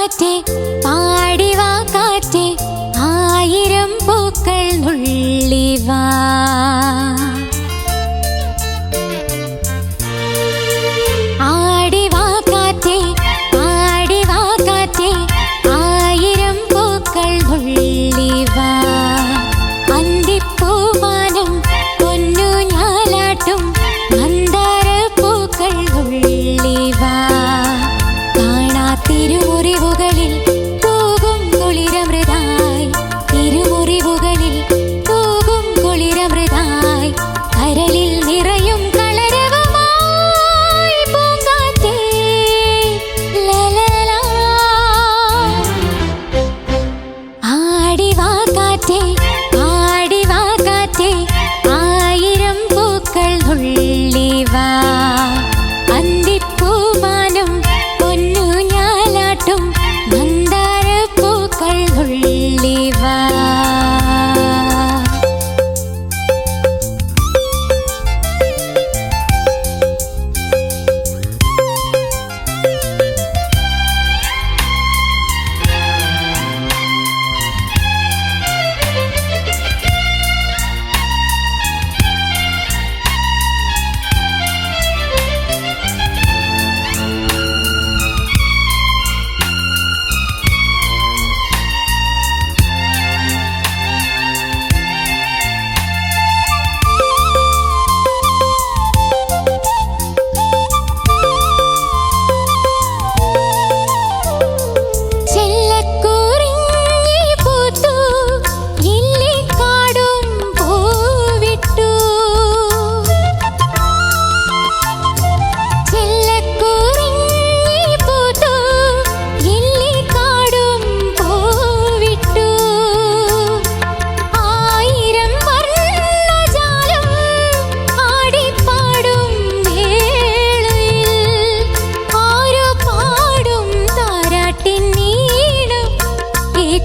காற்றே பாடிவா காற்றே ஆயிரம் பூக்கள் உள்ளிவா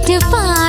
头发。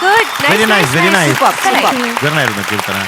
good very nice very nice ഇവരണായിരുന്നു Keerthana